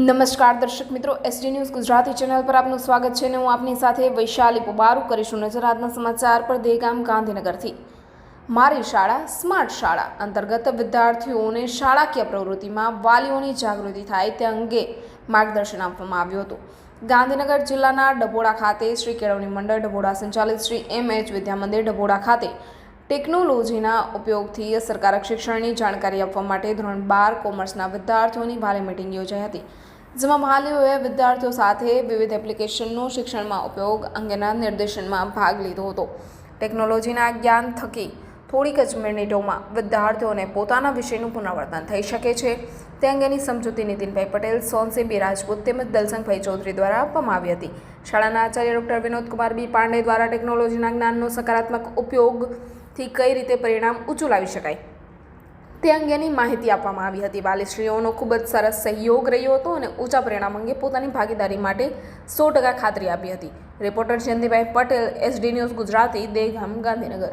નમસ્કાર દર્શક મિત્રો એસડી ન્યૂઝ ગુજરાતી ચેનલ પર આપનું સ્વાગત છે અને હું આપની સાથે વૈશાલી પોબારુ કરીશું નજર આજના સમાચાર પર દેગામ ગાંધીનગરથી. મારી શાળા, સ્માર્ટ શાળા અંતર્ગત વિદ્યાર્થીઓને શાળાકીય પ્રવૃત્તિમાં વાલીઓની જાગૃતિ થાય તે અંગે માર્ગદર્શન આપવામાં આવ્યું હતું. ગાંધીનગર જિલ્લાના ડભોડા ખાતે શ્રી કેળવણી મંડળ ડભોડા સંચાલિત શ્રી એમ એચ વિદ્યામંદિર ડભોડા ખાતે ટેકનોલોજીના ઉપયોગથી અસરકારક શિક્ષણની જાણકારી આપવા માટે ધોરણ બાર કોમર્સના વિદ્યાર્થીઓની ભારે મિટિંગ યોજાઈ હતી. જેમાં વાલીઓએ વિદ્યાર્થીઓ સાથે વિવિધ એપ્લિકેશનનો શિક્ષણમાં ઉપયોગ અંગેના નિર્દેશનમાં ભાગ લીધો હતો. ટેકનોલોજીના જ્ઞાન થકી થોડીક જ મિનિટોમાં વિદ્યાર્થીઓને પોતાના વિષયનું પુનરાવર્તન થઈ શકે છે. તે અંગેની સમજૂતી નીતિનભાઈ પટેલ સોનસીબી રાજપૂત તેમજ દલસંગભાઈ ચૌધરી દ્વારા આપવામાં આવી હતી. શાળાના આચાર્ય ડૉક્ટર વિનોદકુમાર બી પાંડે દ્વારા ટેકનોલોજીના જ્ઞાનનો સકારાત્મક ઉપયોગથી કઈ રીતે પરિણામ ઊંચું લાવી શકાય? તે અંગેની માહિતી આપવામાં આવી હતી. વાલીશ્રીઓનો ખૂબ જ સરસ સહયોગ રહ્યો હતો અને ઊંચા પરિણામ અંગે પોતાની ભાગીદારી માટે સો ટકા ખાતરી આપી હતી. Reporter Jayantibhai Patel, SD news Gujarati Degam Gandhinagar.